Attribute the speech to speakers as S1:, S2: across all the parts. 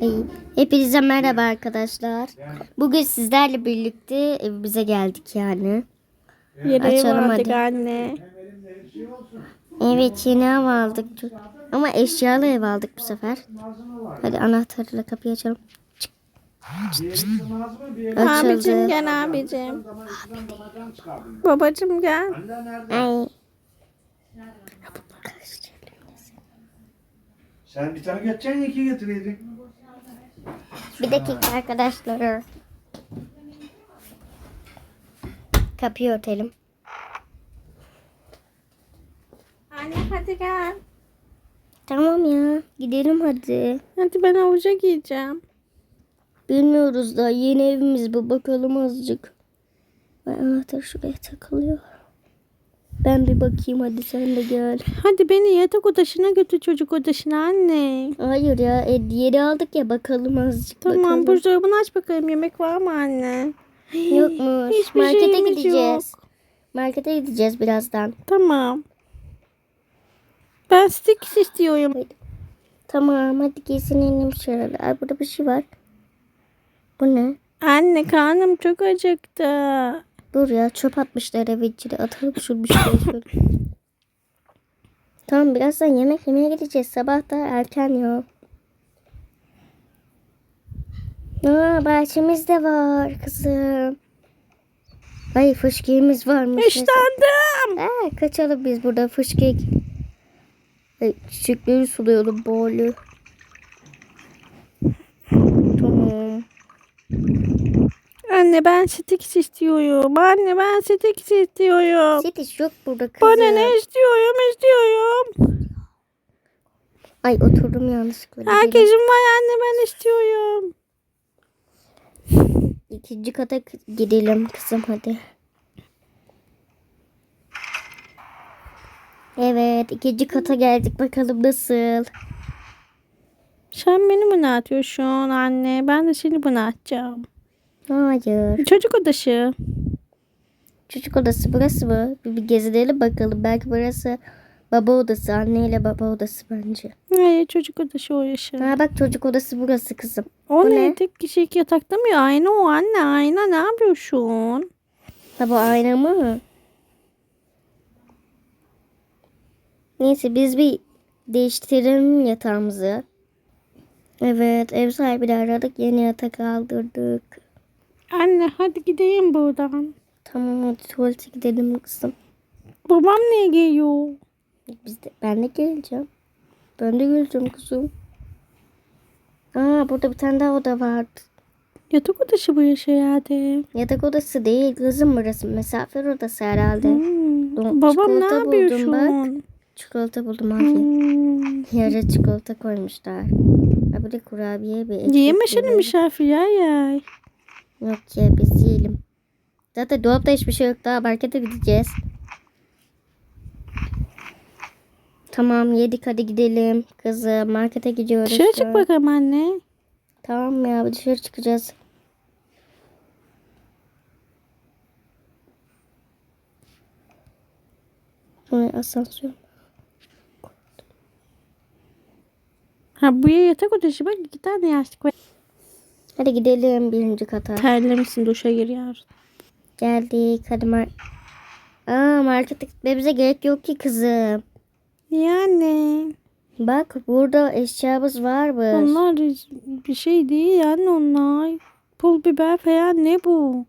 S1: İyi. Hepinize merhaba arkadaşlar. Bugün sizlerle birlikte evimize geldik yani.
S2: Yeni ev
S1: Açalım
S2: aldık
S1: hadi.
S2: anne.
S1: Evet yeni ev aldık. Çok- Ama eşyalı ev aldık bu sefer. Hadi anahtarıyla kapıyı açalım.
S2: Abicim
S1: Açıldı.
S2: gel abicim. Babacım gel.
S1: Ay.
S3: Sen bir tane geçeceksin iki getireydin.
S1: Bir dakika arkadaşlar. Kapıyı örtelim.
S2: Anne hadi gel.
S1: Tamam ya. Gidelim hadi.
S2: Hadi ben havuca giyeceğim.
S1: Bilmiyoruz da yeni evimiz bu. Bakalım azıcık. Anahtar şuraya takılıyor. Ben bir bakayım hadi sen de gel.
S2: Hadi beni yatak odasına götür çocuk odasına anne.
S1: Hayır ya e, aldık ya bakalım azıcık
S2: Tamam
S1: bakalım.
S2: buzdolabını aç bakalım yemek var mı anne?
S1: Yokmuş.
S2: Hiçbir
S1: Markete
S2: şeyimiz
S1: gideceğiz. Markete gideceğiz birazdan.
S2: Tamam. Ben sticks istiyorum.
S1: Tamam hadi giysinelim şöyle. Ay burada bir şey var. Bu ne?
S2: Anne karnım çok acıktı.
S1: Dur ya çöp atmışlar eve içine. Atalım şu bir şey. Tamam birazdan yemek yemeye gideceğiz. Sabah da erken ya. Aa bahçemiz de var kızım. Ay fışkiyemiz varmış.
S2: İşlendim.
S1: Aa, kaçalım biz burada fışkik. Ay, çiçekleri sulayalım böyle. Tamam.
S2: Anne ben sticks istiyorum. Anne ben sticks istiyorum.
S1: Setiş yok burada kızım.
S2: Bana ne istiyorum istiyorum.
S1: Ay oturdum yanlışlıkla.
S2: Herkesin var anne ben istiyorum.
S1: İkinci kata k- gidelim kızım hadi. Evet ikinci kata geldik bakalım nasıl.
S2: Sen beni atıyorsun anne? Ben de seni bunu atacağım.
S1: Hayır.
S2: Çocuk odası.
S1: Çocuk odası burası mı? Bir, bir gezinelim bakalım. Belki burası baba odası. Anneyle baba odası bence.
S2: Hayır çocuk odası o yaşa.
S1: Ha bak çocuk odası burası kızım.
S2: O
S1: bu
S2: ne?
S1: ne?
S2: Tek kişilik yatakta mı ya? Ayna o anne ayna ne yapıyorsun?
S1: Ha bu ayna mı? Neyse biz bir değiştirelim yatağımızı. Evet ev sahibini aradık. Yeni yatak aldırdık.
S2: Anne hadi gideyim buradan.
S1: Tamam hadi tuvalete gidelim kızım.
S2: Babam niye geliyor?
S1: Biz de, ben de geleceğim. Ben de geleceğim kızım. Aa burada bir tane daha oda vardı.
S2: Yatak odası bu yaşa herhalde.
S1: Yatak odası değil kızım burası. Misafir odası herhalde.
S2: Hmm.
S1: Don-
S2: Babam ne
S1: buldum
S2: yapıyorsun?
S1: bak. Çikolata buldum abi.
S2: Hmm.
S1: Yere çikolata koymuşlar. Ha bir de kurabiye bir ekmek yiyelim.
S2: misafir ya ya.
S1: Yok ya biz yiyelim. Zaten dolapta hiçbir şey yok daha markete gideceğiz. Tamam yedik hadi gidelim. Kızım markete gidiyoruz.
S2: Dışarı çık bakalım anne.
S1: Tamam ya dışarı çıkacağız. Sonra asansör.
S2: Ha bu yatak odası bak iki tane yastık var.
S1: Hadi gidelim birinci kata.
S2: Terlemişsin duşa gir yarın.
S1: Geldik hadi mar Aa markete gitmemize gerek yok ki kızım.
S2: Niye anne?
S1: Bak burada eşyamız varmış.
S2: Onlar bir şey değil yani onlar. Pul biber falan ne bu?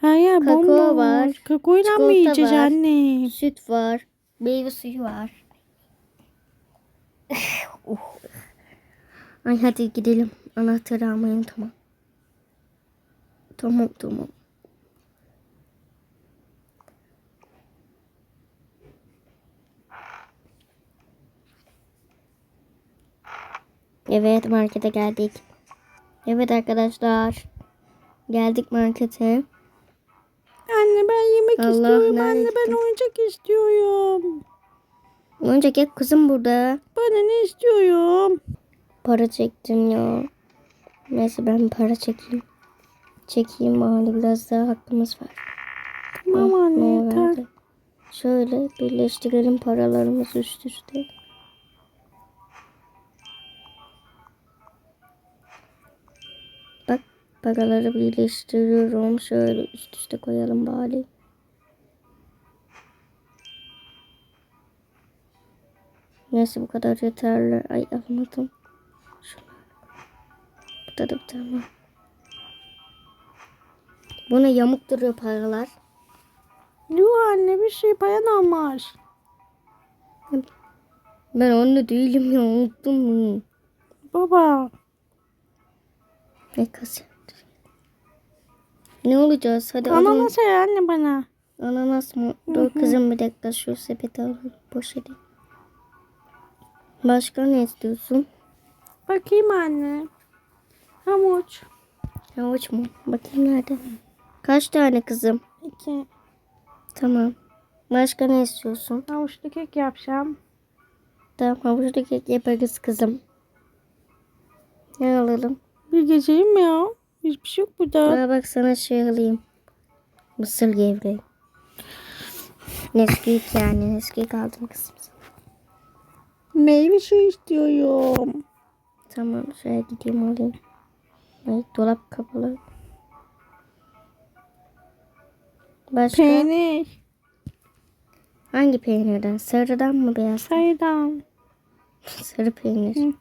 S2: Her yer
S1: Kakao
S2: bomboş.
S1: var,
S2: Kakaoyla mı yiyeceğiz
S1: var.
S2: anne?
S1: Süt var. Meyve suyu var. Oh. Ay hadi gidelim. Anahtarı almayın tamam. Tamam tamam. Evet markete geldik. Evet arkadaşlar. Geldik markete.
S2: Anne ben yemek
S1: Allah,
S2: istiyorum. Anne ben
S1: gittin?
S2: oyuncak istiyorum.
S1: Oyuncak yok kızım burada.
S2: Bana ne istiyorum?
S1: Para çektim ya. Neyse ben para çekeyim. Çekeyim bari biraz daha hakkımız var.
S2: Tamam
S1: Ne
S2: anne. tamam.
S1: Şöyle birleştirelim paralarımızı üst üste. Paraları birleştiriyorum. Şöyle üst üste koyalım bari. Neyse bu kadar yeterli. Ay almadım. Bir tane. Bu ne yamuk duruyor paralar.
S2: Yuh anne bir şey dayanamaz.
S1: Ben onu değilim ya unuttum mu?
S2: Baba.
S1: Ne. Ne olacağız? Hadi.
S2: Ananas ver anne bana.
S1: Ananas mı? Dur kızım bir dakika şu sepeti alalım. Poşeti. Başka ne istiyorsun?
S2: Bakayım anne. Hamuç.
S1: Havuç mu? Bakayım nerede? Kaç tane kızım?
S2: İki.
S1: Tamam. Başka ne istiyorsun?
S2: Havuçlu kek yapacağım.
S1: Tamam havuçlu kek yaparız kızım. Ne alalım?
S2: Bir geceyim ya? Hiçbir şey yok burada.
S1: Aa, bak sana şey alayım. Mısır gevreği. Nesquik yani. Nesquik aldım kızım.
S2: Meyve suyu istiyorum.
S1: Tamam şöyle gideyim alayım. Ay, dolap kapalı. Başka?
S2: Peynir.
S1: Hangi peynirden? Sarıdan mı beyaz?
S2: Sayıdan.
S1: Sarı peynir.
S2: Hı.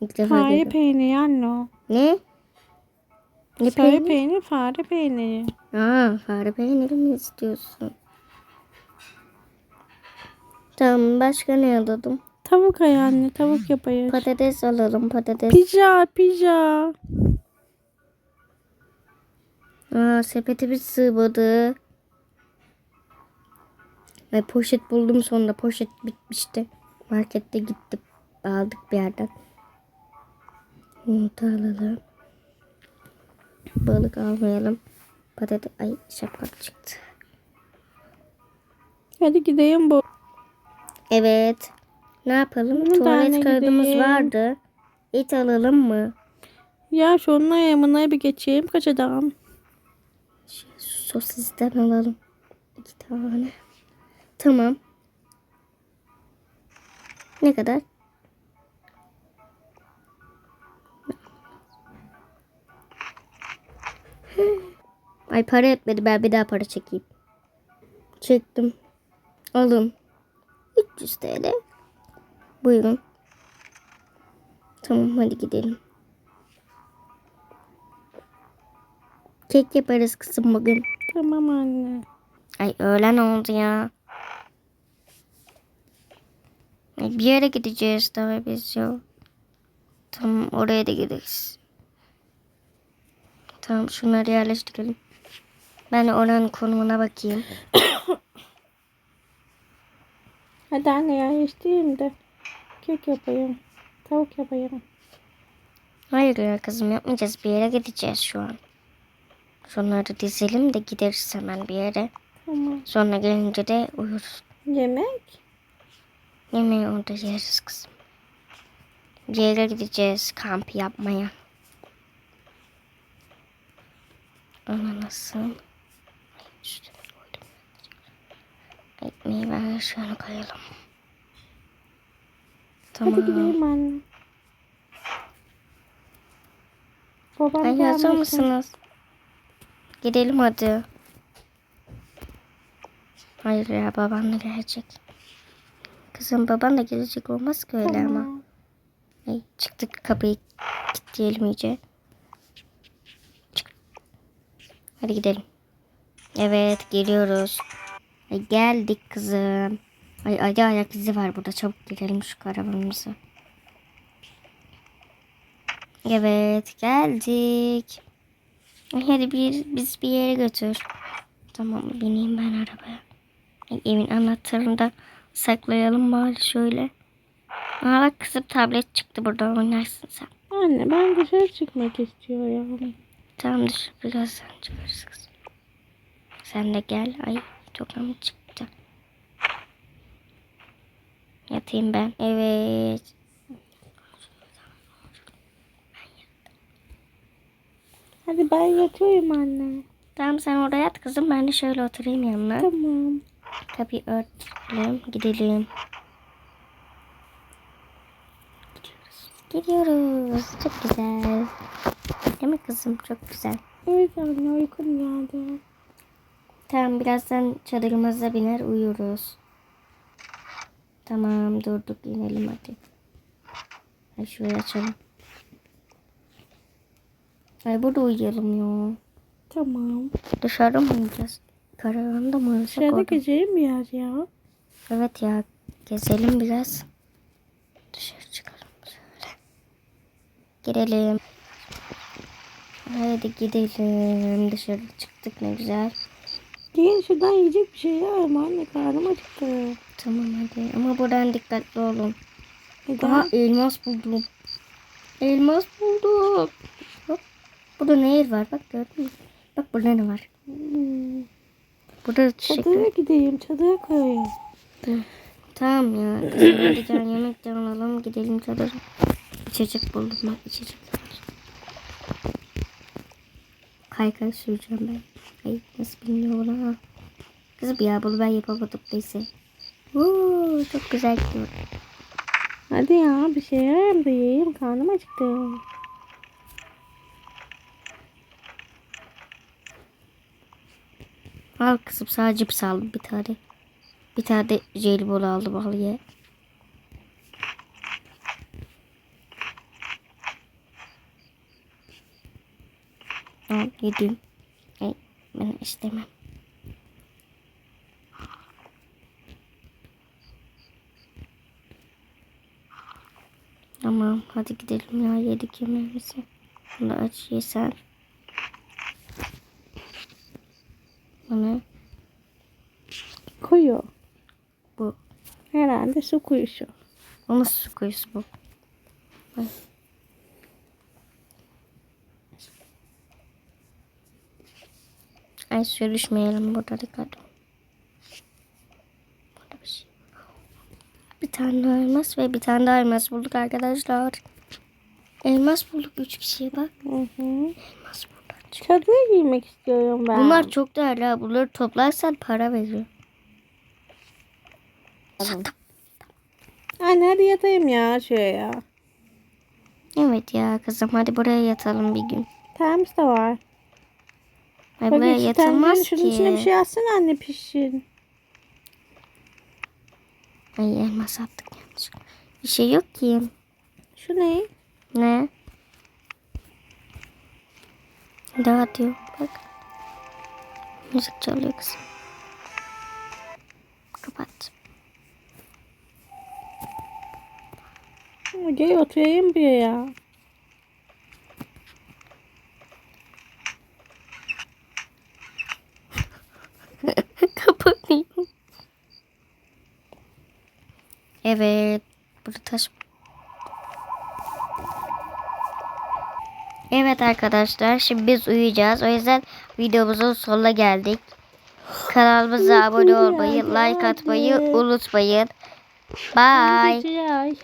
S1: İlk defa
S2: Fare
S1: duydum.
S2: peyniri anne o.
S1: Ne? Ne
S2: Sarı
S1: peynir?
S2: peynir, fare peyniri.
S1: Aa, fare peyniri mi istiyorsun? Tamam başka ne alalım?
S2: Tavuk ay anne, tavuk yapayım.
S1: Patates alalım patates.
S2: Pizza, pizza.
S1: Aa, sepetimiz sığmadı. Ay, poşet buldum sonunda. Poşet bitmişti. Markette gittim. Aldık bir yerden. Yumurta alalım. Balık almayalım. Patates. Ay şapka çıktı.
S2: Hadi gideyim bu.
S1: Evet. Ne yapalım?
S2: Bir
S1: Tuvalet kağıdımız
S2: gideyim.
S1: vardı. Et alalım mı?
S2: Ya şununla yanına bir geçeyim kaç adam.
S1: Sosisten alalım. İki tane. Tamam. Ne kadar? Ay para etmedi. Ben bir daha para çekeyim. Çektim. Alın. 300 TL. Buyurun. Tamam hadi gidelim. Kek yaparız kızım bugün.
S2: Tamam anne.
S1: Ay öğlen oldu ya. Bir yere gideceğiz daha biz ya. Tamam oraya da gideriz. Tamam şunları yerleştirelim. Ben oranın konumuna bakayım.
S2: Hadi anne yerleştireyim de. Kek yapayım. Tavuk yapayım.
S1: Hayır ya kızım yapmayacağız. Bir yere gideceğiz şu an. Şunları dizelim de gideriz hemen bir yere.
S2: Tamam.
S1: Sonra gelince de uyuruz.
S2: Yemek?
S1: Yemeği orada yeriz kızım. Bir yere gideceğiz kamp yapmaya. Ama nasıl? Üstüne koydum. Ekmeği ben şöyle koyalım. Tamam.
S2: Hadi gidelim anne. Babam
S1: Ay
S2: gelmesin.
S1: mısınız? Gidelim hadi. Hayır ya baban da gelecek. Kızım baban da gelecek olmaz ki öyle ama.
S2: Tamam.
S1: Ay, çıktık kapıyı kilitleyelim iyice. Çık. Hadi gidelim. Evet geliyoruz. Ay, geldik kızım. Ay acı ayak izi var burada. Çabuk gidelim şu karavanımıza. Evet geldik. Hadi bir, biz bir yere götür. Tamam bineyim ben arabaya. Ay, evin anahtarını da saklayalım bari şöyle. Aa bak kızım tablet çıktı buradan oynarsın sen.
S2: Anne ben dışarı çıkmak istiyorum.
S1: Tamam dur birazdan çıkarız kızım. Sen de gel. Ay çok ama çıktı. Yatayım ben. Evet.
S2: Hadi ben yatıyorum anne.
S1: Tamam sen oraya yat kızım. Ben de şöyle oturayım yanına.
S2: Tamam.
S1: Kapıyı örtelim. Gidelim. Gidiyoruz. Çok güzel. Değil mi kızım? Çok güzel.
S2: Evet anne uykum geldi.
S1: Tamam birazdan çadırımıza biner uyuruz. Tamam durduk inelim hadi. Ay şurayı açalım. Ay burada uyuyalım ya.
S2: Tamam.
S1: Dışarıda mı uyuyacağız? Karavanda mı uyusak
S2: Dışarıda
S1: orada?
S2: gezeyim biraz ya.
S1: Evet ya gezelim biraz. Dışarı çıkalım şöyle. Gidelim. Haydi gidelim. Dışarı çıktık ne güzel.
S2: Gelin şuradan yiyecek bir şey yer anne karnım acıktı.
S1: Tamam hadi ama buradan dikkatli olun.
S2: Neden?
S1: Aha elmas buldum. Elmas buldum. Burada nehir var bak gördün mü? Bak burada ne var?
S2: Hmm.
S1: Burada çiçek
S2: Çadıra
S1: var.
S2: gideyim çadıra koyayım.
S1: Tamam ya. Kızım gel yemekten alalım gidelim çadıra. İçecek buldum bak içecek var. Kay kay süreceğim ben. Ay nasıl bilmiyorum ha. Kızım ya bunu ben yapamadım neyse. Oo, çok güzel gidiyor.
S2: Hadi ya bir şey yer de yiyeyim karnım acıktı.
S1: Al kızım sana cips aldım bir tane. Bir tane de jelibon aldım al ye. Al yedim. Ay, ben istemem. Tamam hadi gidelim ya yedik yemeğimizi. Bunu aç ye sen. Bu ne?
S2: Kuyu.
S1: Bu.
S2: Herhalde su kuyusu.
S1: Nasıl su kuyusu bu? Ay. Ay suya düşmeyelim burada dikkat. bir şey. Bir tane daha elmas ve bir tane daha elmas bulduk arkadaşlar. Elmas bulduk üç kişiye bak.
S2: Hı hı.
S1: Elmas bulduk.
S2: Çadıra giymek istiyorum ben.
S1: Bunlar çok değerli ha. Bunları toplarsan para veriyor.
S2: Anne hadi yatayım ya şuraya.
S1: Evet ya kızım hadi buraya yatalım bir gün.
S2: Termos da var.
S1: Ay buraya yatılmaz
S2: tencerenin Şunun içine bir
S1: ki.
S2: şey atsana anne pişsin.
S1: Ay elmas attık yanlışlıkla. Bir şey yok ki.
S2: Şu ne?
S1: Ne? Daha diyor bak. Müzik çalıyor kızım. Kapat.
S2: Gel oturayım bir ya.
S1: Kapatayım. Evet. Burada taş. Evet arkadaşlar şimdi biz uyuyacağız. O yüzden videomuzun sonuna geldik. Kanalımıza abone olmayı, like atmayı unutmayın. Bye.